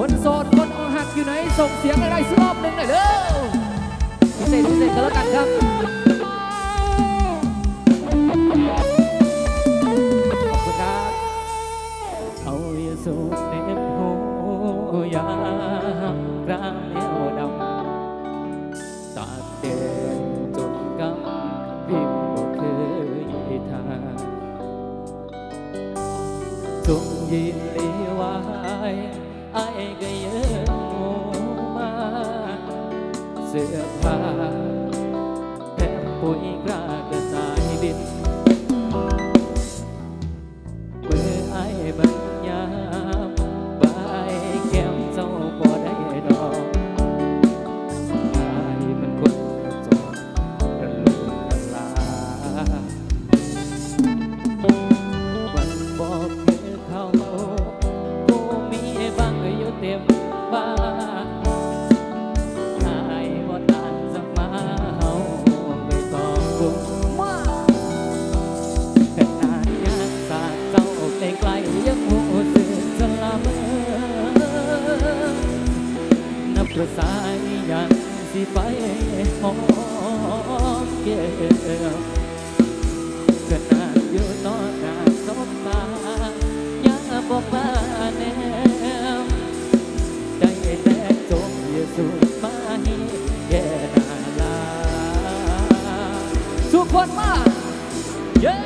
คนโสดคนอกหักอยู่ไหนส่งเสียงอะไรสักรอบหนึ่งหน่อยเร็วพิเศษพิเศษก็แล้วกันครับขอบคุณครับเอาอย่าสูบเน็บหูยามกรามเอวดำตากแดดจนกำพิมพ์เคยทาจงยินดี ไอ้ายก็ยังมาเสื้อผ้าแถมปุ๋ยกล้ากระสายดิน ต็มบ้านอายบ่ตานจะมาเฮาไปต้องบุญมาขนาดยากสาดเจ้าใกลๆยังหูสึกจะละเมอนับประสายยังสิไปหอมแก้มข แก่นาลาทุกคนมาเย้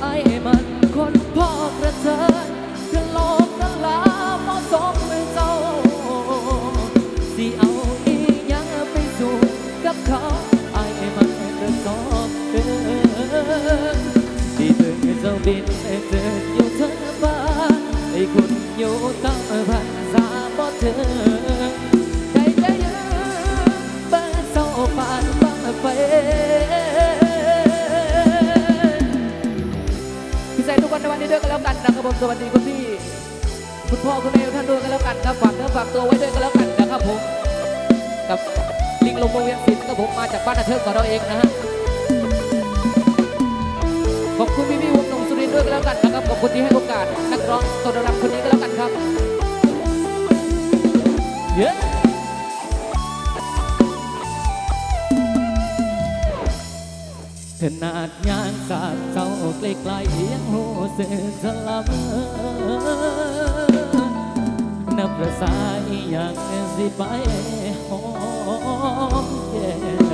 ไอ้มันคนพ่อกระเทยจะหลอกกันลาเหมาะสมให้เจ้าสิเอาอีหยังไปสู่กับเขาไอ้มันกระสอบเดินที่เธอเจ้าบินไอ้เจออยู่เธอบ้านไอ้คนอยู่ตั้งพันสามบ่เธอ ผมสวัสดีคุณพี่ คุณพ่อคุณแม่ท่านด้วยกันแล้วกันครับฝากเนื้อฝากตัวไว้ด้วยกันแล้วกันนะครับผมกับลิงลงวงเวียนศิลป์ครับผมมาจากบ้านอาเทิงของเราเองนะฮะขอบคุณพี่พี่วงหนุ่มสุรินด้วยกันแล้วกันนะครับขอบคุณที่ให้โอกาสนักร้องตัวดำๆคนนี้ก็แล้วกันครับเขนาดยางสาดเจ้าใกล้ๆยังหูสึกสลับนับประสายอย่างสิไปหอมแก้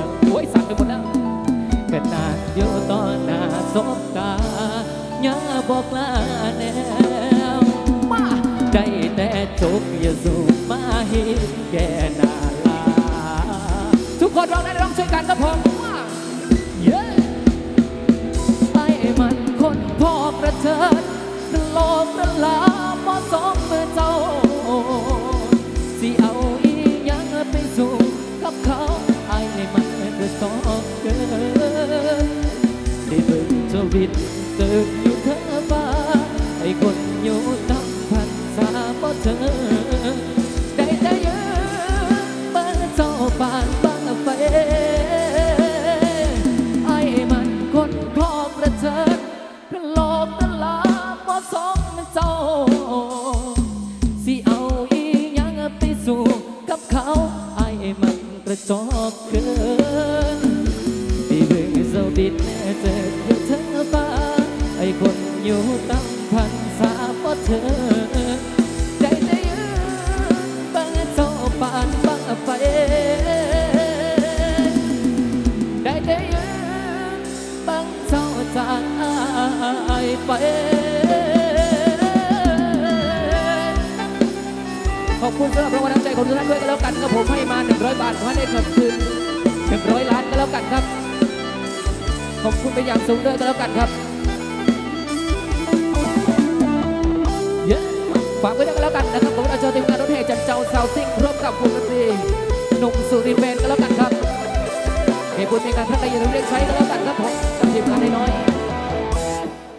มโอ้ยสั่นไปหมดแล้วขนาดอยู่ต่อหน้าสบตายังบอกลาแนวมาได้แต่จกอย่าสูบมาให้แก่นาลา ทุกคนร้องได้ร้องช่วยกันครับผม อกระเทิดโลกระลาเหมาะสมเมื่อเจ้า สิเอาอีหยังไปสู่กับเขาไอ้มันกระสอบเกินได้เบิ่งเจ้าบินเกิดอยู่เธอบ้าไอ้คนอยู่ตั้งพันสาบ่เธอได้แต่ยืนเบิ่งเจ้าบ้านบ้า กับเขาไอ้มันกระจอกเกินที่เบิ่งเจ้าบินเจออยู่เธอบ้าไอ้คนอยู่ตั้งพันสาเพราะเธอ ขอบคุณสำหรับรางวัลน้ำใจของทุกท่านด้วยกันแล้วกันครับผมให้มา 100 บาทขอให้ได้เงินคืน100 ล้านก็แล้วกันครับ ขอบคุณเป็นอย่างสูงด้วยก็แล้วกันครับเย้ฝากไว้ด้วยกันแล้วกันนะครับผมอาจารย์ทีมงานรถแห่จันเจ้าสาวซิ่งร่วมกับวงดนตรีหนุ่มสุรินทร์แบนก็แล้วกันครับเหตุบุญในการท่านใดอย่าลืมเรียกใช้ก็แล้วกันครับผมทีมงานน้อย